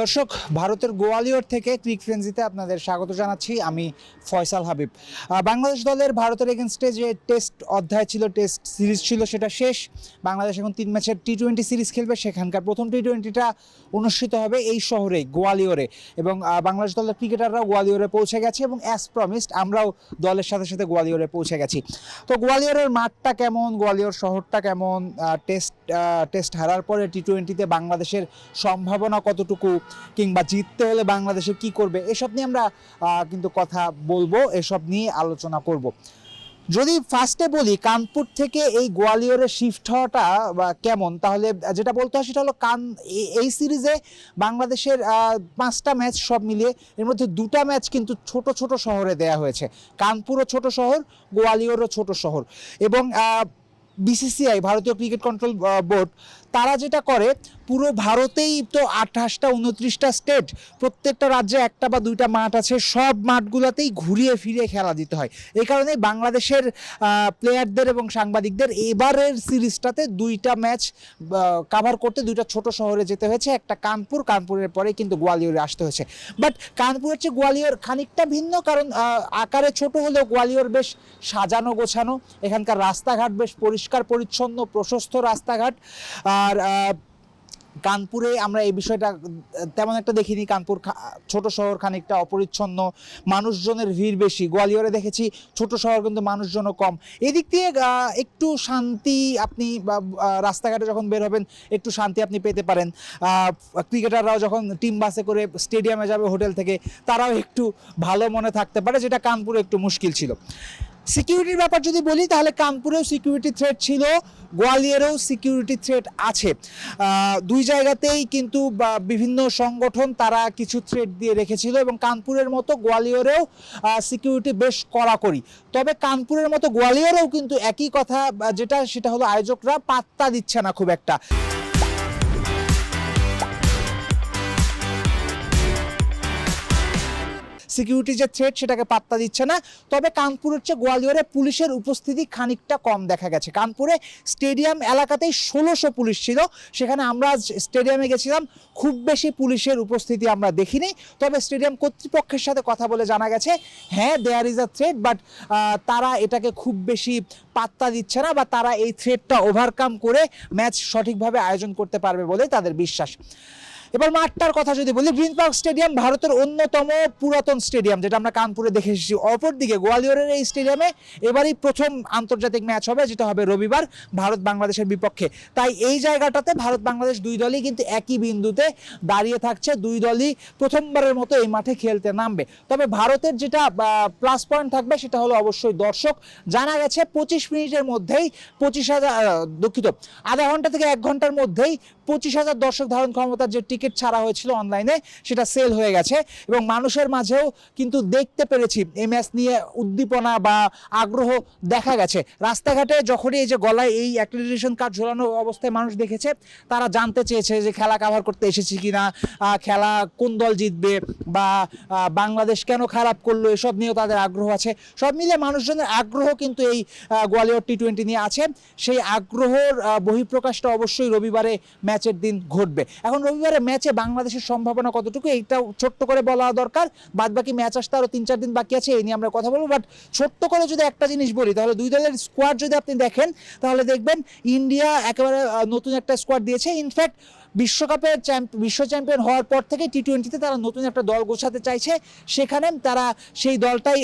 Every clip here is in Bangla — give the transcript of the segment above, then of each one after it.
দর্শক, ভারতের গোয়ালিয়র থেকে ক্রিক ফ্রেন্সিতে আপনাদের স্বাগত জানাচ্ছি। আমি ফয়সাল হাবিব। বাংলাদেশ দলের ভারতের এগেনস্টে যে টেস্ট অধ্যায় ছিল, টেস্ট সিরিজ ছিল, সেটা শেষ। বাংলাদেশ এখন তিন ম্যাচের টি টোয়েন্টি সিরিজ খেলবে। সেখানকার প্রথম টি টোয়েন্টিটা অনুষ্ঠিত হবে এই শহরে, গোয়ালিয়রে। এবং বাংলাদেশ দলের ক্রিকেটাররাও গোয়ালিয়রে পৌঁছে গেছে এবং অ্যাজ প্রমিসড আমরাও দলের সাথে সাথে গোয়ালিয়রে পৌঁছে গেছি। তো গোয়ালিয়রের মাঠটা কেমন? গোয়ালিয়র শহরটা কেমন? টেস্ট টেস্ট হারার পরে টি টোয়েন্টিতে বাংলাদেশের সম্ভাবনা কতটুকু? কিংবা জিততে হলে বাংলাদেশে কি করবে, এসব নিয়ে আমরা কিন্তু কথা বলব, এসব নিয়ে আলোচনা করব। যদি ফার্স্টে বলি, কানপুর থেকে এই গোয়ালিয়রে শিফট হওয়াটা কেমন? তাহলে, যেটা বলতে হয় সেটা হলো কান এই সিরিজে বাংলাদেশের পাঁচটা ম্যাচ সব মিলিয়ে, এর মধ্যে দুটা ম্যাচ কিন্তু ছোট ছোট শহরে দেয়া হয়েছে। কানপুরও ছোট শহর, গোয়ালিয়রও ছোট শহর। এবং বিসিসিআই ভারতীয় ক্রিকেট কন্ট্রোল বোর্ড তারা যেটা করে, পুরো ভারতেই তো আঠাশটা, উনত্রিশটা স্টেট প্রত্যেকটা রাজ্যে একটা বা দুইটা মাঠ আছে, সব মাঠগুলোতেই ঘুরিয়ে ফিরিয়ে খেলা দিতে হয়। এই কারণেই বাংলাদেশের প্লেয়ারদের এবং সাংবাদিকদের এবারের সিরিজটাতে দুইটা ম্যাচ কাভার করতে দুইটা ছোট শহরে যেতে হয়েছে। একটা কানপুর, কানপুরের পরে কিন্তু গোয়ালিয়রে আসতে হয়েছে। বাট কানপুরের চেয়ে গোয়ালিয়র খানিকটা ভিন্ন, কারণ আকারে ছোট হলেও গোয়ালিয়র বেশ সাজানো গোছানো। এখানকার রাস্তাঘাট বেশ পরিষ্কার, পরিচ্ছন্ন, প্রশস্ত রাস্তাঘাট। আর কানপুরে আমরা এই বিষয়টা তেমন একটা দেখিনি। কানপুর ছোট শহর খানিকটা অপরিচ্ছন্ন, মানুষজনের ভিড় বেশি। গোয়ালিয়রে দেখেছি ছোট শহর কিন্তু মানুষজনও কম। এদিক দিয়ে একটু শান্তি আপনি রাস্তাঘাটে যখন বের হবেন, একটু শান্তি আপনি পেতে পারেন। ক্রিকেটাররাও যখন টিম বাসে করে স্টেডিয়ামে যাবে হোটেল থেকে, তারাও একটু ভালো মনে থাকতে পারে, যেটা কানপুরে একটু মুশকিল ছিল। সিকিউরিটির ব্যাপার যদি বলি, তাহলে কানপুরেও সিকিউরিটি থ্রেট ছিল, গোয়ালিয়রেও সিকিউরিটি থ্রেট আছে। দুই জায়গাতেই কিন্তু বিভিন্ন সংগঠন তারা কিছু থ্রেট দিয়ে রেখেছিল এবং কানপুরের মতো গোয়ালিয়রেও সিকিউরিটি বেশ কড়াকড়ি। তবে কানপুরের মতো গোয়ালিয়রেও কিন্তু একই কথা যেটা, সেটা হলো আয়োজকরা পাত্তা দিচ্ছে না খুব একটা। সিকিউরিটি যে থ্রেট সেটাকে পাত্তা দিচ্ছে না। তবে কানপুরের চেয়ে গোয়ালিয়রে পুলিশের উপস্থিতি খানিকটা কম দেখা গেছে। কানপুরে স্টেডিয়াম এলাকাতেই ষোলোশো পুলিশ ছিল। সেখানে আমরা স্টেডিয়ামে গেছিলাম। খুব বেশি পুলিশের উপস্থিতি আমরা দেখিনি। তবে স্টেডিয়াম কর্তৃপক্ষের সাথে কথা বলে জানা গেছে হ্যাঁ there is a threat but তারা এটাকে খুব বেশি পাত্তা দিচ্ছে না বা তারা এই থ্রেটটা ওভারকাম করে ম্যাচ সঠিকভাবে আয়োজন করতে পারবে বলে তাদের বিশ্বাস। এবার মাঠটার কথা যদি বলি, গ্রিন পার্ক স্টেডিয়াম ভারতের অন্যতম পুরাতন স্টেডিয়াম, যেটা আমরা কানপুরে দেখে এসেছি অপরদিকে গোয়ালিয়রের এই স্টেডিয়ামে এবারই প্রথম আন্তর্জাতিক ম্যাচ হবে, যেটা হবে রবিবার ভারত বাংলাদেশের বিপক্ষে। তাই এই জায়গাটাতে ভারত বাংলাদেশ দুই দলই কিন্তু একই বিন্দুতে দাঁড়িয়ে থাকছে, দুই দলই প্রথমবারের মতো এই মাঠে খেলতে নামবে। তবে ভারতের যেটা প্লাস পয়েন্ট থাকবে, সেটা হলো অবশ্যই দর্শক। জানা গেছে পঁচিশ মিনিটের মধ্যেই পঁচিশ হাজার দুঃখিত, আধা ঘণ্টা থেকে এক ঘণ্টার মধ্যেই পঁচিশ হাজার দর্শক ধারণ ক্ষমতার যে টিকিট ছাড়া হয়েছিল অনলাইনে সেটা সেল হয়ে গেছে। এবং মানুষের মাঝেও কিন্তু দেখতে পেরেছি এই ম্যাচ নিয়ে উদ্দীপনা বা আগ্রহ দেখা গেছে। রাস্তাঘাটে যখনই এই যে গলায় এই অ্যাক্রিডিটেশন কার্ড ঝোলানো অবস্থায় মানুষ দেখেছে তারা জানতে চেয়েছে যে খেলা কাভার করতে এসেছি কিনা আহ, খেলা কোন দল জিতবে বা বাংলাদেশ কেন খারাপ করল এসব নিয়েও তাদের আগ্রহ আছে। সব মিলে মানুষজনের আগ্রহ কিন্তু এই গোয়ালিয়র টি টোয়েন্টি নিয়ে আছে। সেই আগ্রহর বহিঃপ্রকাশটা অবশ্যই রবিবারে ম্যাচের দিন ঘটবে। এখন রবিবারে ম্যাচে বাংলাদেশের সম্ভাবনা কতটুকু এইটাও ছোট্ট করে বলা দরকার। বাদ বাকি ম্যাচ আসতে আরও তিন চার দিন বাকি আছে, এই নিয়ে আমরা কথা বলব। বাট ছোট্ট করে যদি একটা জিনিস বলি, তাহলে দুই দলের স্কোয়াড যদি আপনি দেখেন, তাহলে দেখবেন ইন্ডিয়া একেবারে নতুন একটা স্কোয়াড দিয়েছে। ইনফ্যাক্ট বিশ্বকাপের বিশ্ব চ্যাম্পিয়ন হওয়ার পর থেকে টি টোয়েন্টিতে তারা নতুন একটা দল গোছাতে চাইছে। সেখানে তারা সেই দলটাই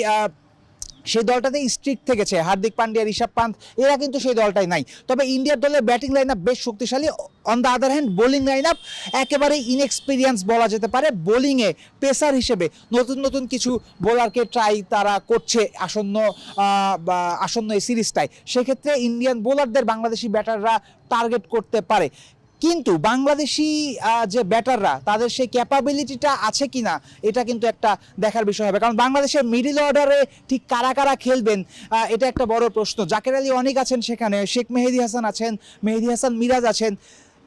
সেই দলটাতেই স্ট্রিক্ট থেকেছে। হার্দিক পান্ডিয়া, ঋষভ পান্ত, এরা কিন্তু সেই দলটাই নাই। তবে ইন্ডিয়ার দলের ব্যাটিং লাইন আপ বেশ শক্তিশালী। On the other hand bowling line up একেবারে ইনএক্সপিরিয়েন্স বলা যেতে পারে। বোলিংয়ে পেসার হিসেবে নতুন নতুন কিছু বোলারকে ট্রাই তারা করছে আসন্ন আসন্ন এই সিরিজটায় সেক্ষেত্রে ইন্ডিয়ান বোলারদের বাংলাদেশি ব্যাটাররা টার্গেট করতে পারে। কিন্তু বাংলাদেশি যে ব্যাটাররা, তাদের সেই ক্যাপাবিলিটিটা আছে কি না এটা কিন্তু একটা দেখার বিষয় হবে। কারণ বাংলাদেশের মিডিল অর্ডারে ঠিক কারা কারা খেলবেন এটা একটা বড় প্রশ্ন। জাকের আলী অনেক আছেন সেখানে, শেখ মেহেদি হাসান আছেন, মেহেদি হাসান মিরাজ আছেন।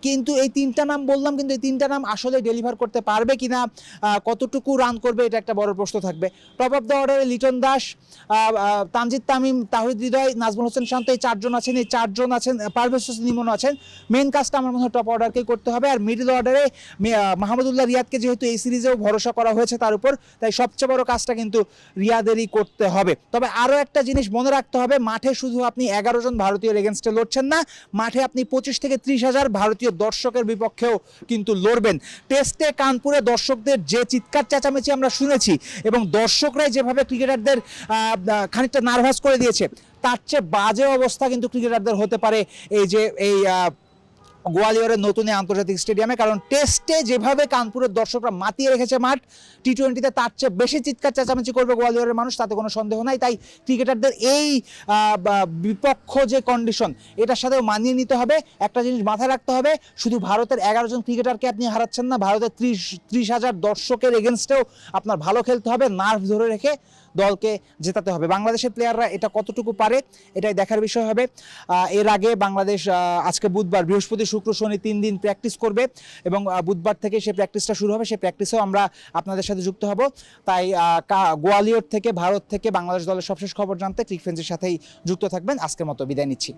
কিন্তু এই তিনটা নাম বললাম কিন্তু এই তিনটা নাম আসলে ডেলিভার করতে পারবে কিনা আহ, কতটুকু রান করবে এটা একটা বড় প্রশ্ন থাকবে। টপ অফ দ্য অর্ডারে লিটন দাস আহ, তামিম তাহিদ হৃদয় নাজমুল হোসেন শান্ত এই চারজন আছেন এই চারজন আছেন পারভেজ হোসেন ইমন আছেন। মেন কাজটা আমার মনে হয় টপ অর্ডারকেই করতে হবে আর মিডল অর্ডারে মাহমুদুল্লাহ রিয়াদকে যেহেতু এই সিরিজেও ভরসা করা হয়েছে তার উপর তাই সবচেয়ে বড় কাজটা কিন্তু রিয়াদেরই করতে হবে। তবে আরও একটা জিনিস মনে রাখতে হবে মাঠে শুধু আপনি এগারো জন ভারতীয় এগেনস্টে লড়ছেন না মাঠে আপনি পঁচিশ থেকে ত্রিশ হাজার ভারতীয় দর্শকের বিপক্ষেও কিন্তু লড়বেন। টেস্টে কানপুরে দর্শকদের যে চিৎকার চেঁচামেচি আমরা শুনেছি এবং দর্শকরাই যেভাবে ক্রিকেটারদের খানিকটা নার্ভাস করে দিয়েছে, তার চেয়ে বাজে অবস্থা কিন্তু ক্রিকেটারদের হতে পারে এই যে, এই গোয়ালিয়রের নতুন এই আন্তর্জাতিক স্টেডিয়ামে, কারণ টেস্টে যেভাবে কানপুরের দর্শকরা মাতিয়ে রেখেছে মাঠ টি টোয়েন্টিতে তার চেয়ে বেশি চিৎকার চেঁচামেচি করবে গোয়ালিয়রের মানুষ, তাতে কোনো সন্দেহ নাই। তাই ক্রিকেটারদের এই বিপক্ষ যে কন্ডিশন এটার সাথেও মানিয়ে নিতে হবে। একটা জিনিস মাথায় রাখতে হবে, শুধু ভারতের এগারো জন ক্রিকেটারকে আপনি হারাচ্ছেন না, ভারতের ত্রিশ ত্রিশ হাজার দর্শকের এগেনস্টেও আপনার ভালো খেলতে হবে নার্ভ ধরে রেখে। দলকে জেতাতে হবে। বাংলাদেশের প্লেয়াররা এটা কতটুকু পারে, এটাই দেখার বিষয় হবে। এর আগে বাংলাদেশ আজকে বুধবার, বৃহস্পতি, শুক্র, শনি তিন দিন প্র্যাকটিস করবে এবং বুধবার থেকে সে প্র্যাকটিসটা শুরু হবে। সে প্র্যাকটিসেও আমরা আপনাদের সাথে যুক্ত হব। তাই গোয়ালিয়র থেকে, ভারত থেকে বাংলাদেশ দলের সবশেষ খবর জানতে ক্রিকফেন্সের সাথেই যুক্ত থাকবেন। আজকের মতো বিদায় নিচ্ছি।